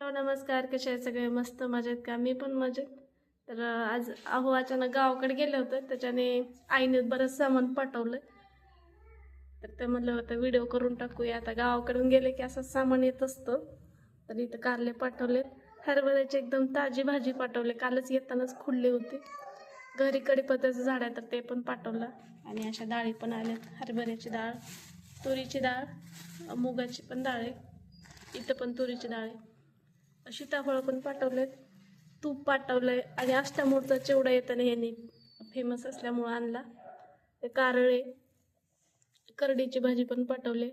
हो नमस्कार. कसे आहे सगळे? मस्त मजेत का? मी पण मजेत. तर आज अहो अचानक गावाकडे गेलं होतं. त्याच्याने आईने बरंच सामान पाठवलं. तर ते म्हणलं होतं व्हिडिओ करून टाकूया. आता गावाकडून गेले की असं सामान येत असतं. तर इथं कारले पाठवलेत हरभऱ्याची एकदम ताजी भाजी पाठवले. कालच येतानाच खुडले होते. घरी कडीपत्त्याचं झाड आहे तर ते पण पाठवलं. आणि अशा डाळी पण आल्यात. हरभऱ्याची डाळ तुरीची डाळ मुगाची पण डाळ आहे. इथं पण तुरीची डाळ आहे. सीताफळ पण पाठवलेत तूप पाठवलंय. आणि अष्टामूळचा चिवडा येताना ह्यांनी फेमस असल्यामुळं आणला. ते कारळे करडीची भाजी पण पाठवले.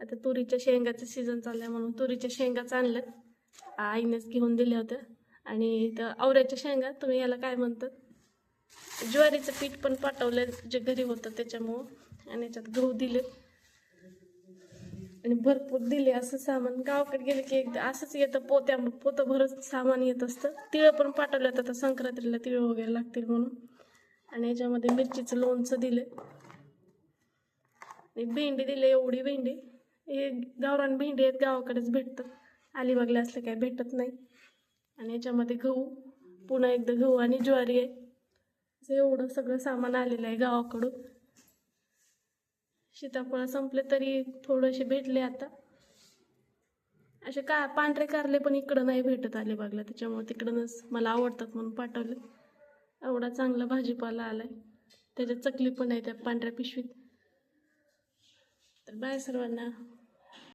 आता तुरीच्या शेंगाचं सीझन चाललंय म्हणून तुरीच्या शेंगाच आणल्यात आईनेच घेऊन दिल्या होत्या. आणि इथं आवऱ्याच्या शेंगा तुम्ही याला काय म्हणतात? ज्वारीचं पीठ पण पाठवलं जे घरी होतं त्याच्यामुळं. आणि याच्यात गहू दिले आणि भरपूर दिले असं सामान. गावाकडे गेले की एकदा असंच येतं पोत्या पोतं भरत सामान येत असतं. तिळं पण पाठवलं आता संक्रांतीला तिळ वगैरे लागतील म्हणून. आणि याच्यामध्ये मिरचीचं लोणचं दिलं आणि भेंडी दिले एवढी भेंडी. हे गावरान भेंडी आहेत गावाकडेच भेटतं अलिबागला असलं काय भेटत नाही. आणि याच्यामध्ये गहू पुन्हा एकदा गहू आणि ज्वारी आहे. एवढं सगळं सामान आलेलं आहे गावाकडून. सीताफळ संपले तरी थोडेसे भेटले आता. असे का पांढरे कारले पण इकडं नाही भेटत अलिबागला त्याच्यामुळे तिकडूनच मला आवडतात म्हणून पाठवले. एवढा चांगला भाजीपाला आलाय. त्याच्यात चकली पण आहे त्या पांढऱ्या पिशवीत. तर बाय सर्वांना.